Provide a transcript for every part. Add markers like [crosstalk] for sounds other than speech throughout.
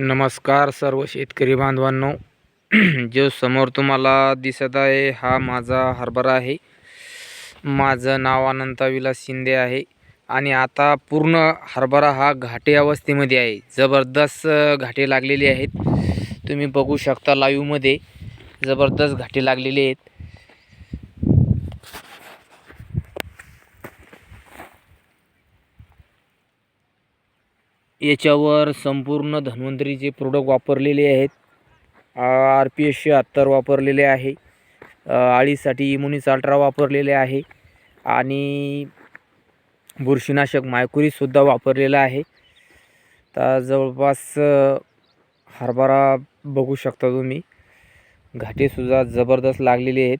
नमस्कार सर्व शेतकरी बांधवांनो. [clears throat] जो समोर तुम्हाला दिसत आहे हा माझा हरभरा आहे. माझं नाव अनंता विलास शिंदे आहे. आणि आता पूर्ण हरभरा हा घाटे अवस्थेमध्ये आहे. जबरदस्त घाटे लागलेले आहेत. तुम्ही बघू शकता लाईव्हमध्ये जबरदस्त घाटे लागलेले आहेत. याच्यावर संपूर्ण धन्वंतरीचे प्रोडक्ट वापरलेले आहेत. आर पी एस अत्तर वापरलेले आहे. आळीसाठी इम्युनिस अल्ट्रा वापरलेले आहे. आणि बुरशीनाशक मायकुरीसुद्धा वापरलेलं आहे. तर जवळपास हरभरा बघू शकता तुम्ही. घाटेसुद्धा जबरदस्त लागलेले आहेत.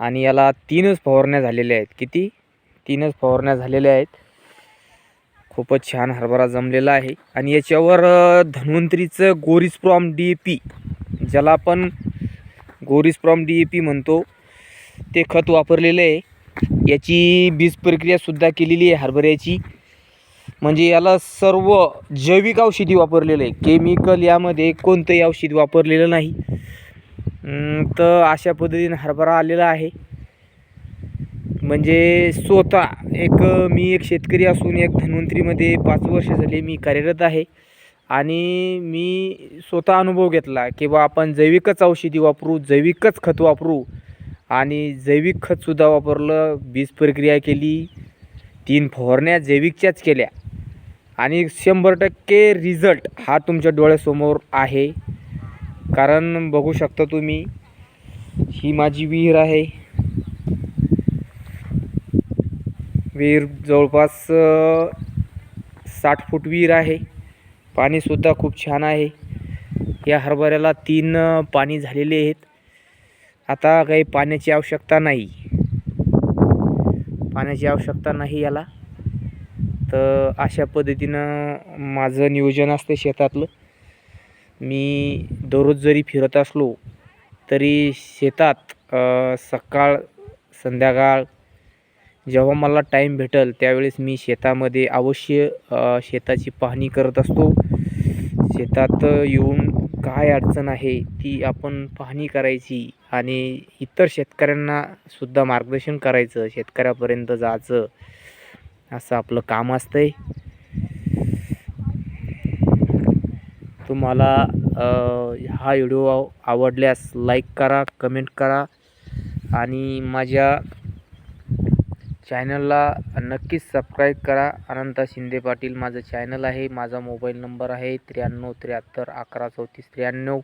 आणि याला तीनच फवारण्या झालेल्या आहेत. किती? तीनच फवारण्या झालेल्या आहेत. खूपच छान हरभरा जमलेला आहे. आणि याच्यावर धन्वंतरीचं गोरीज गोरिस्प्रॉम डी ए पी ज्याला आपण गोरिस्प्रॉम डी ए पी म्हणतो ते खत वापरलेलं आहे. याची बीज प्रक्रियासुद्धा केलेली आहे हरभऱ्याची. म्हणजे याला सर्व जैविक औषधी वापरलेलं आहे. केमिकल यामध्ये कोणतंही औषध वापरलेलं नाही. तर अशा पद्धतीने हरभरा आलेला आहे. म्हणजे स्वतः एक मी एक शेतकरी असून एक धन्वंतरीमध्ये पाच वर्ष झाले मी कार्यरत आहे. आणि मी स्वतः अनुभव घेतला की बा आपण जैविकच औषधी वापरू जैविकच खत वापरू. आणि जैविक खतसुद्धा वापरलं बीज प्रक्रिया केली तीन फवारण्या जैविकच्याच केल्या. आणि शंभर टक्के रिझल्ट हा तुमच्या डोळ्यासमोर आहे. कारण बघू शकता तुम्ही ही माझी विहीर आहे. विहीर जवळपास साठ फूट विहीर आहे. पाणीसुद्धा खूप छान आहे. या हरभऱ्याला तीन पाणी झालेले आहेत. आता काही पाण्याची आवश्यकता नाही. पाण्याची आवश्यकता नाही याला. तर अशा पद्धतीनं माझं नियोजन असतं शेतातलं. मी दररोज जरी फिरत असलो तरी शेतात सकाळ संध्याकाळ जेव्हा मला टाईम भेटेल त्यावेळेस मी शेतामध्ये अवश्य शेताची पाहणी करत असतो. शेतात येऊन काय अडचण आहे ती आपण पाहणी करायची आणि इतर शेतकऱ्यांना सुद्धा मार्गदर्शन करायचं शेतकऱ्यापर्यंत जायचं असं आपलं काम असतंय. तुम्हाला हा व्हिडिओ आवडल्यास लाईक करा कमेंट करा आणि माझ्या चॅनलला नक्कीच सबस्क्राईब करा. अनंता शिंदे पाटील माझं चॅनल आहे. माझा मोबाईल नंबर आहे त्र्याण्णव त्र्याहत्तर अकरा चौतीस त्र्याण्णव.